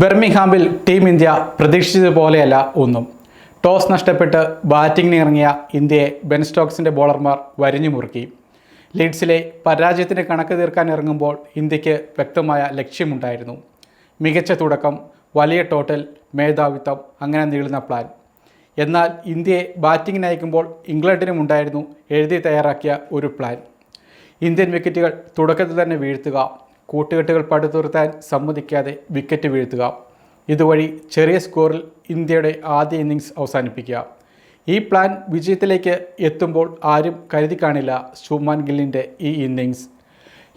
ബെർമിംഗ്ഹാമിൽ team India പ്രതീക്ഷിച്ചതുപോലെയല്ല ഒന്നും. Toss നഷ്ടപ്പെട്ട് ബാറ്റിംഗിന് ഇറങ്ങിയ ഇന്ത്യയെ ബെൻ സ്റ്റോക്സിന്റെ ബോളർമാർ വരിഞ്ഞു മുറുക്കി. ലീഡ്സിലെ പരാജയത്തിന് കണക്ക് തീർക്കാൻ ഇറങ്ങുമ്പോൾ ഇന്ത്യയ്ക്ക് വ്യക്തമായ ലക്ഷ്യമുണ്ടായിരുന്നു. മികച്ച തുടക്കം വലിയ ടോട്ടൽ മേധാവിത്വം അങ്ങനെ നീളുന്ന പ്ലാൻ. എന്നാൽ ഇന്ത്യയെ ബാറ്റിങ്ങിന് അയക്കുമ്പോൾ ഇംഗ്ലണ്ടിനും ഉണ്ടായിരുന്നു എഴുതി തയ്യാറാക്കിയ ഒരു പ്ലാൻ. ഇന്ത്യൻ വിക്കറ്റുകൾ തുടക്കത്തിൽ തന്നെ വീഴ്ത്തുക കൂട്ടുകെട്ടുകൾ പടുത്തുയർത്താൻ സമ്മതിക്കാതെ വിക്കറ്റ് വീഴ്ത്തുക. ഇതുവഴി ചെറിയ സ്കോറിൽ ഇന്ത്യയുടെ ആദ്യ ഇന്നിങ്സ് അവസാനിപ്പിക്കുക. ഈ പ്ലാൻ വിജയത്തിലേക്ക് എത്തുമ്പോൾ ആരും കരുതി കാണില്ല ശുമാൻ ഗില്ലിന്റെ ഈ ഇന്നിങ്സ്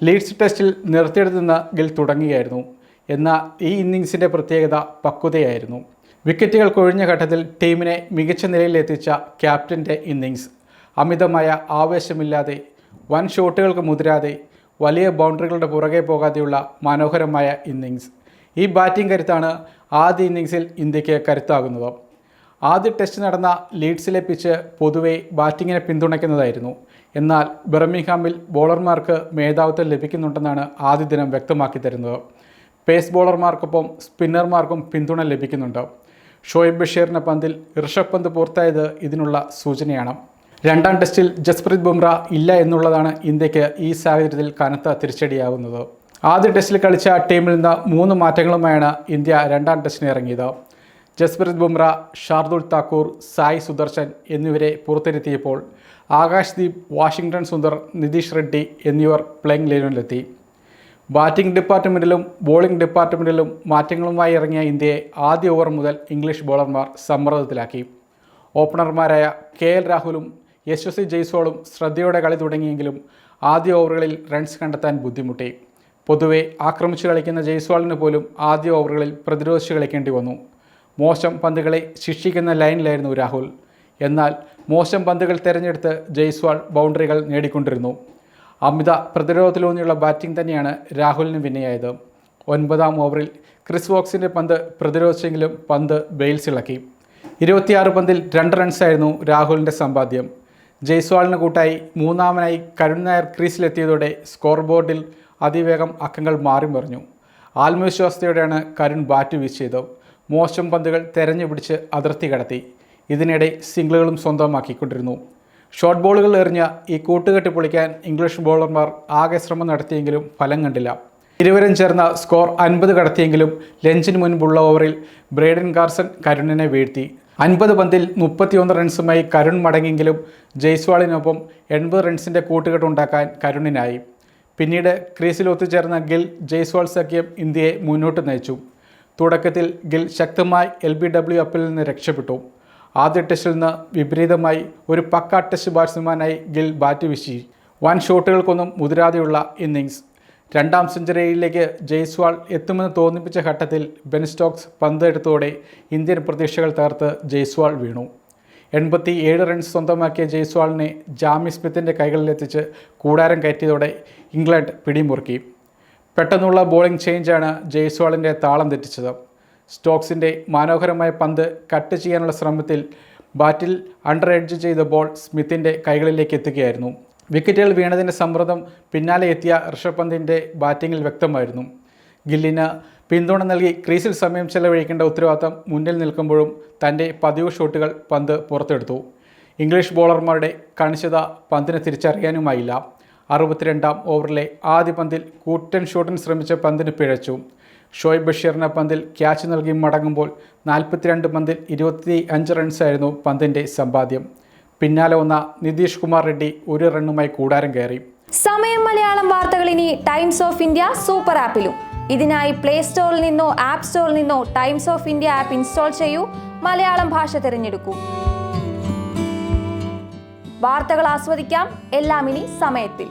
ലീഡ്സ് ടെസ്റ്റിൽ നിർത്തിയെടുത്തുനിന്ന് ഗിൽ തുടങ്ങുകയായിരുന്നു. എന്നാൽ ഈ ഇന്നിങ്സിന്റെ പ്രത്യേകത പക്വതയായിരുന്നു. വിക്കറ്റുകൾ കൊഴിഞ്ഞ ഘട്ടത്തിൽ ടീമിനെ മികച്ച നിലയിലെത്തിച്ച ക്യാപ്റ്റന്റെ ഇന്നിങ്സ് അമിതമായ ആവേശമില്ലാതെ വൻ ഷോട്ടുകൾക്ക് മുതിരാതെ വലിയ ബൗണ്ടറികളുടെ പുറകെ പോകാതെയുള്ള മനോഹരമായ ഇന്നിങ്സ് ഈ ബാറ്റിംഗ് കരുത്താണ് ആദ്യ ഇന്നിങ്സിൽ ഇന്ത്യയ്ക്ക് കരുത്താകുന്നത്. ആദ്യ ടെസ്റ്റ് നടന്ന ലീഡ്സിലെ പിച്ച് പൊതുവെ ബാറ്റിങ്ങിനെ പിന്തുണയ്ക്കുന്നതായിരുന്നു. എന്നാൽ ബെർമിംഗ്ഹാമിൽ ബോളർമാർക്ക് മേധാവിത്വം ലഭിക്കുന്നുണ്ടെന്നാണ് ആദ്യ ദിനം വ്യക്തമാക്കി തരുന്നത്. പേസ് ബോളർമാർക്കൊപ്പം സ്പിന്നർമാർക്കും പിന്തുണ ലഭിക്കുന്നുണ്ട്. ഷോയിബ് ബഷീറിന്റെ പന്തിൽ ഋഷഭ് പന്ത് പുറത്തായത് ഇതിനുള്ള സൂചനയാണ്. രണ്ടാം ടെസ്റ്റിൽ ജസ്പ്രീത് ബുംറ ഇല്ല എന്നുള്ളതാണ് ഇന്ത്യയ്ക്ക് ഈ സാഹചര്യത്തിൽ കനത്ത തിരിച്ചടിയാകുന്നത് ആദ്യ ടെസ്റ്റിൽ കളിച്ച ടീമിൽ നിന്ന് മൂന്ന് മാറ്റങ്ങളുമായാണ് ഇന്ത്യ രണ്ടാം ടെസ്റ്റിന് ഇറങ്ങിയത്. ജസ്പ്രീത് ബുംറ ഷാർദുൽ താക്കൂർ സായ് സുദർശൻ എന്നിവരെ പുറത്തിരുത്തിയപ്പോൾ ആകാശ്ദീപ് വാഷിംഗ്ടൺ സുന്ദർ നിതീഷ് റെഡ്ഡി എന്നിവർ പ്ലേയിങ് ലൈനിലെത്തി. ബാറ്റിംഗ് ഡിപ്പാർട്ട്മെന്റിലും ബോളിംഗ് ഡിപ്പാർട്ട്മെന്റിലും മാറ്റങ്ങളുമായി ഇറങ്ങിയ ഇന്ത്യയെ ആദ്യ ഓവർ മുതൽ ഇംഗ്ലീഷ് ബോളർമാർ സമ്മർദ്ദത്തിലാക്കി. ഓപ്പണർമാരായ കെ എൽ രാഹുലും യശസ്വി ജയ്സോളും ശ്രദ്ധയോടെ കളി തുടങ്ങിയെങ്കിലും ആദ്യ ഓവറുകളിൽ റൺസ് കണ്ടെത്താൻ ബുദ്ധിമുട്ടി. പൊതുവെ ആക്രമിച്ചു കളിക്കുന്ന ജയ്സ്വാളിന് പോലും ആദ്യ ഓവറുകളിൽ പ്രതിരോധിച്ച് കളിക്കേണ്ടി വന്നു. മോശം പന്തുകളെ ശിക്ഷിക്കുന്ന ലൈനിലായിരുന്നു രാഹുൽ. എന്നാൽ മോശം പന്തുകൾ തിരഞ്ഞെടുത്ത് ജയ്സ്വാൾ ബൗണ്ടറികൾ നേടിക്കൊണ്ടിരുന്നു. അമിത പ്രതിരോധത്തിലൂന്നിയുള്ള ബാറ്റിംഗ് തന്നെയാണ് രാഹുലിന് വിനയായത് ഒൻപതാം ഓവറിൽ ക്രിസ് വോക്സിന്റെ പന്ത് പ്രതിരോധിച്ചെങ്കിലും പന്ത് ബെയിൽസ് ഇളക്കി. ഇരുപത്തിയാറ് പന്തിൽ രണ്ട് റൺസായിരുന്നു രാഹുലിന്റെ സമ്പാദ്യം. ജയ്സ്വാളിന് കൂട്ടായി മൂന്നാമനായി കരുൺ നായർ ക്രീസിലെത്തിയതോടെ സ്കോർ ബോർഡിൽ അതിവേഗം അക്കങ്ങൾ മാറി മറിഞ്ഞു. ആത്മവിശ്വാസത്തോടെയാണ് കരുൺ ബാറ്റ് വീശിയത്. മോശം പന്തുകൾ തെരഞ്ഞു പിടിച്ച് അതിർത്തി കടത്തി. ഇതിനിടെ സിംഗിളുകളും സ്വന്തമാക്കിക്കൊണ്ടിരുന്നു. ഷോർട്ട് ബോളുകൾ എറിഞ്ഞ ഈ കൂട്ടുകെട്ടി പൊളിക്കാൻ ഇംഗ്ലീഷ് ബോളർമാർ ആകെ ശ്രമം നടത്തിയെങ്കിലും ഫലം കണ്ടില്ല. ഇരുവരും ചേർന്ന സ്കോർ അൻപത് കടത്തിയെങ്കിലും ലഞ്ചിന് മുൻപുള്ള ഓവറിൽ ബ്രേഡൻ കാർസൺ കരുണിനെ വീഴ്ത്തി. അൻപത് പന്തിൽ മുപ്പത്തിയൊന്ന് റൺസുമായി കരുൺ മടങ്ങിയെങ്കിലും ജയ്സ്വാളിനൊപ്പം എൺപത് റൺസിന്റെ കൂട്ടുകെട്ട് ഉണ്ടാക്കാൻ കരുണിനായി. പിന്നീട് ക്രീസിൽ ഒത്തുചേർന്ന ഗിൽ ജയ്സ്വാൾ സഖ്യം ഇന്ത്യയെ മുന്നോട്ട് നയിച്ചു. തുടക്കത്തിൽ ഗിൽ ശക്തമായി എൽ ബി ഡബ്ല്യു അപ്പിൽ നിന്ന് രക്ഷപ്പെട്ടു. ആദ്യ ടെസ്റ്റിൽ നിന്ന് വിപരീതമായി ഒരു പക്ക ടെസ്റ്റ് ബാറ്റ്സ്മാനായി ഗിൽ ബാറ്റ് വീശി. വൻ ഷോട്ടുകൾക്കൊന്നും മുതിരാതെയുള്ള ഇന്നിങ്സ് രണ്ടാം സെഞ്ചുറിയിലേക്ക് ജയ്സ്വാൾ എത്തുമെന്ന് തോന്നിപ്പിച്ച ഘട്ടത്തിൽ ബെൻ സ്റ്റോക്സ് പന്ത് എടുത്തോടെ ഇന്ത്യൻ പ്രതീക്ഷകൾ തകർത്ത് ജയ്സ്വാൾ വീണു. എൺപത്തി ഏഴ് റൺസ് സ്വന്തമാക്കിയ ജയ്സ്വാളിനെ ജാമി സ്മിത്തിന്റെ കൈകളിലെത്തിച്ച് കൂടാരം കയറ്റിയതോടെ ഇംഗ്ലണ്ട് പിടിമുറുക്കി. പെട്ടെന്നുള്ള ബോളിംഗ് ചേഞ്ചാണ് ജയ്സ്വാളിന്റെ താളം തെറ്റിച്ചത്. സ്റ്റോക്സിന്റെ മനോഹരമായ പന്ത് കട്ട് ചെയ്യാനുള്ള ശ്രമത്തിൽ ബാറ്റിൽ അണ്ടർ എഡ്ജ് ചെയ്ത ബോൾ സ്മിത്തിന്റെ കൈകളിലേക്ക് എത്തുകയായിരുന്നു. വിക്കറ്റുകൾ വീണതിന്റെ സമ്മർദ്ദം പിന്നാലെ എത്തിയ ഋഷഭ് പന്തിന്റെ ബാറ്റിങ്ങിൽ വ്യക്തമായിരുന്നു. ഗില്ലിന് പിന്തുണ നൽകി ക്രീസിൽ സമയം ചെലവഴിക്കേണ്ട ഉത്തരവാദിത്തം മുന്നിൽ നിൽക്കുമ്പോഴും തന്റെ പതിവ് ഷോട്ടുകൾ പന്ത് പുറത്തെടുത്തു. ഇംഗ്ലീഷ് ബോളർമാരുടെ കണിശത പന്തിനെ തിരിച്ചറിയാനുമായില്ല. അറുപത്തിരണ്ടാം ഓവറിലെ ആദ്യ പന്തിൽ കൂറ്റൻ ഷോട്ടിന് ശ്രമിച്ച പന്തിന് പിഴച്ചു. ഷോയബ് ബഷീറിന് പന്തിൽ ക്യാച്ച് നൽകി മടങ്ങുമ്പോൾ നാൽപ്പത്തിരണ്ട് പന്തിൽ ഇരുപത്തി അഞ്ച് റൺസായിരുന്നു പന്തിന്റെ സമ്പാദ്യം. പിന്നാലെ വന്ന നിതീഷ് കുമാർ റെഡ്ഡി ഒരു റണ്ണുമായി കൂടാരം കയറി. സമയം മലയാളം വാർത്തകൾ ഇനി ടൈംസ് ഓഫ് ഇന്ത്യ സൂപ്പർ ആപ്പിലും. ഇതിനായി പ്ലേ സ്റ്റോറിൽ നിന്നോ ആപ്പ് സ്റ്റോറിൽ നിന്നോ Times of India app install ചെയ്യൂ. മലയാളം ഭാഷ തിരഞ്ഞെടുക്കൂ. വാർത്തകൾ ആസ്വദിക്കാം. എല്ലാം ഇനി സമയത്തിൽ.